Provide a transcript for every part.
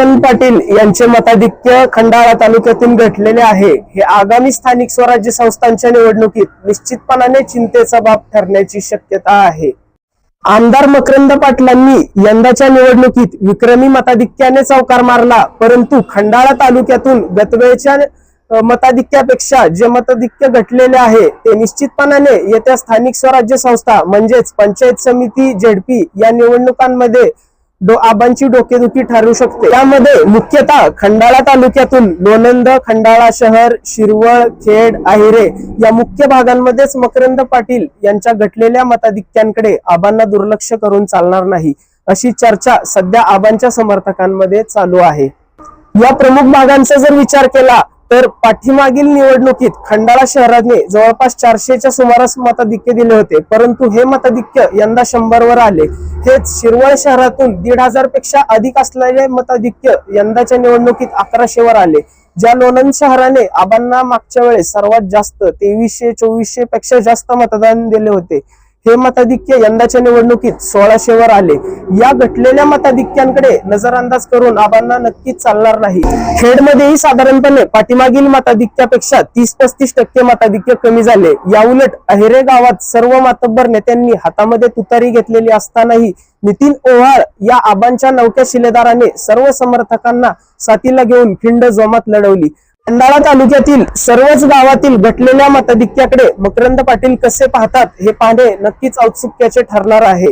मकरंद पाटील यांचे मताधिक्य खंडाळा तालुक्यातून घटलेले आहे. हे आगामी स्थानिक स्वराज्य संस्थांच्या निवडणुकीत निश्चितपणाने चिंतेचा बाब ठरण्याची शक्यता आहे. आमदार मकरंद पाटलांनी यंदाच्या निवडणुकीत विक्रमी मताधिक्याने चौकार मारला परंतु खंडाळा तालुक्यातून गतवेळच्या मताधिक्यापेक्षा जे मताधिक्य घटलेले आहे ते निश्चितपणाने येत्या स्थानिक स्वराज्य संस्था म्हणजेच पंचायत समिती झेडपी या निवडणुकांमध्ये डो आबांची डोकेदुखी ठरू शकते. यामध्ये मुख्यतः खंडाळा तालुक्यातून लोणंद खंडाळा शहर शिरवळ खेड आहिरे या मुख्य भागांमध्येच मकरंद पाटील यांच्या घटलेल्या मताधिक्यांकडे आबांना दुर्लक्ष करून चालणार नाही अशी चर्चा सध्या आबांच्या समर्थकांमध्ये चालू आहे. या प्रमुख भागांचा जर विचार केला तर पाठीमागील निवडणुकीत खंडाळा शहराने जवळपास चारशेच्या सुमारास मताधिक्य दिले होते. परंतु हे मताधिक्य यंदा शंभर वर आले. हेच शिरवळ शहरातून दीड हजारपेक्षा अधिक असलेले मताधिक्य यंदाच्या निवडणुकीत अकराशे वर आले. ज्या लोणंद शहराने आबांना मागच्या वेळेस सर्वात जास्त तेवीसशे चोवीसशे पेक्षा जास्त मतदान दिले होते. हे मताधिक्य यंदाच्या निवडणुकीत सोळाशे वर आले. या घटलेल्या मताधिक्यांकडे नजरअंदाज करून आबांना नक्कीच चालणार नाही. खेडमध्येही साधारणपणे पाठीमागील मताधिक्यापेक्षा तीस पस्तीस टक्के मताधिक्य कमी झाले. याउलट अहिरे गावात सर्व मातब्बर नेत्यांनी हातामध्ये तुतारी घेतलेली असतानाही नितीन ओव्हाळ या आबांच्या नौक्या शिलेदाराने सर्व समर्थकांना साथीला घेऊन खिंड जोमात लढवली. खंडाळा तालुक्यातील सर्वच गावातील घटलेल्या मताधिक्याकडे मकरंद पाटील कसे पाहतात हे पाहणे नक्कीच औत्सुक्याचे ठरणार आहे.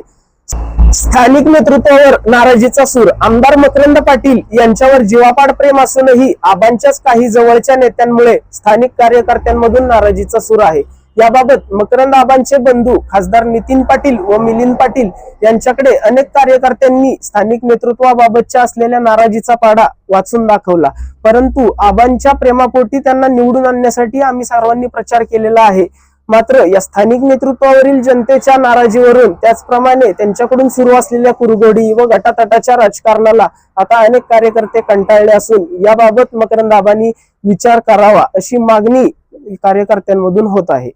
स्थानिक नेतृत्वावर नाराजीचा सूर. आमदार मकरंद पाटील यांच्यावर जीवापाड प्रेम असूनही आबांच्याच काही जवळच्या नेत्यांमुळे स्थानिक कार्यकर्त्यांमधून नाराजीचा सूर आहे. याबाबत मकरंद आबांचे बंधू खासदार नितीन पाटील व मिलिंद पाटील यांच्याकडे अनेक कार्यकर्त्यांनी स्थानिक नेतृत्वाबाबतच्या असलेल्या नाराजीचा पाडा वाचून दाखवला. परंतु आबांच्या प्रेमापोटी त्यांना निवडून आणण्यासाठी आम्ही सर्वांनी प्रचार केलेला आहे. मात्र या स्थानिक नेतृत्वावरील जनतेच्या नाराजीवरून त्याचप्रमाणे त्यांच्याकडून सुरू असलेल्या कुरघोडी व गटातटाच्या राजकारणाला आता अनेक कार्यकर्ते कंटाळले असून याबाबत मकरंदाबांनी विचार करावा अशी मागणी कार्यकर्त्यांमधून होत आहे.